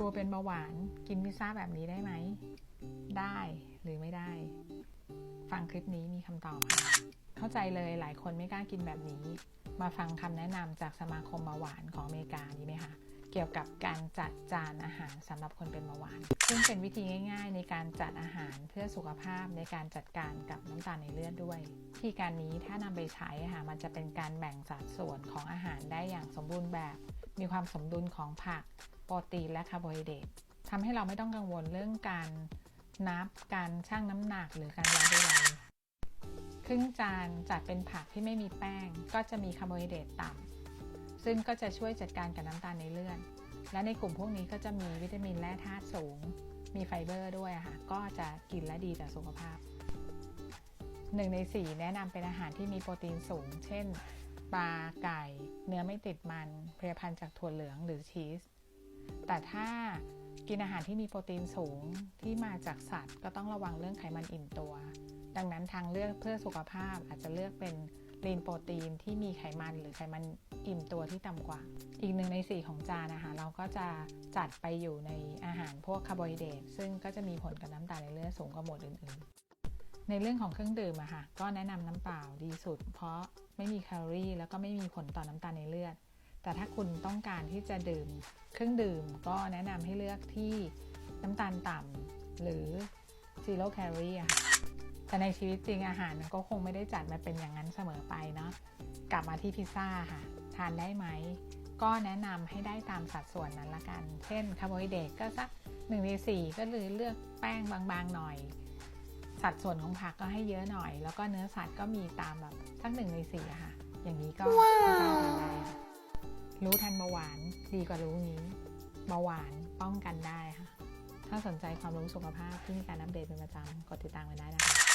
ลัวเป็นเบาหวานกินพิซซ่าแบบนี้ได้ไหม ได้หรือไม่ได้ ฟังคลิปนี้มีคำตอบ เข้าใจเลยหลายคนไม่กล้ากินแบบนี้ มาฟังคำแนะนำจากสมาคมเบาหวานของอเมริกาดีไหมคะเกี่ยวกับการจัดจานอาหารสำหรับคนเป็นเบาหวาน ซึ่งเป็นวิธีง่าย ๆ ในการจัดอาหารเพื่อสุขภาพในการจัดการกับน้ำตาลในเลือดด้วย วิธีการนี้ถ้านำไปใช้ค่ะมันจะเป็นการแบ่งสัดส่วนของอาหารได้อย่างสมบูรณ์แบบ มีความสมดุลของผัก โปรตีนและคาร์โบไฮเดรตทำให้เราไม่ต้องกังวลเรื่องการนับการชั่งน้ำหนักหรือการวัดใดๆครึ่งจานจัดเป็นผักที่ไม่มีแป้ง ก็จะมีคาร์โบไฮเดรตต่ำซึ่งก็จะช่วยจัดการกับน้ำตาลในเลือดและในกลุ่มพวกนี้ก็จะมีวิตามินและธาตุสูง มีไฟเบอร์ด้วยค่ะ ก็จะกินและดีต่อสุขภาพหนึ่งในสี่แนะนำเป็นอาหารที่มีโปรตีนสูง เช่น ปลาไก่ เนื้อไม่ติดมันผลิตภัณฑ์จากถั่วเหลืองหรือชีส แต่ถ้ากินอาหารที่มีโปรตีนสูงที่มาจากสัตว์ ก็ต้องระวังเรื่องไขมันอิ่มตัว ดังนั้นทางเลือกเพื่อสุขภาพอาจจะเลือกเป็นลีนโปรตีนที่มีไขมันหรือไขมันอิ่มตัวที่ต่ำกว่า อีกหนึ่งในสี่ของจานนะคะเราก็จะจัดไปอยู่ในอาหารพวกคาร์โบไฮเดรตซึ่งก็จะมีผลกับน้ำตาลในเลือดสูงกว่าหมวดอื่นๆ ในเรื่องของเครื่องดื่มอะค่ะก็แนะนำน้ำเปล่าดีสุด เพราะไม่มีแคลอรี่ แล้วก็ไม่มีผลต่อน้ำตาลในเลือด แต่ถ้าคุณต้องการที่จะดื่มเครื่องดื่มก็แนะนำให้เลือกที่น้ำตาลต่ำหรือ zero calorie ค่ะแต่ในชีวิตจริงอาหารมันก็คงไม่ได้จัดมาเป็นอย่างนั้นเสมอไปเนาะกลับมาที่พิซซ่าค่ะ ทานได้ไหม ก็แนะนำให้ได้ตามสัดส่วนนั้นละกัน เช่นคาร์โบไฮเดรตก็สัก1ใน4ก็เลยเลือกแป้งบางๆหน่อย สัดส่วนของผักก็ให้เยอะหน่อย แล้วก็เนื้อสัตว์ก็มีตามแบบสักหนึ่งในสี่ค่ะ อย่างนี้ก็ รู้ทันเบาหวานดีกว่ารู้งี้เบาหวานป้องกันได้ค่ะ ถ้าสนใจความรู้สุขภาพที่มีการอัปเดตเป็นประจำกดติดตามไว้ได้นะคะ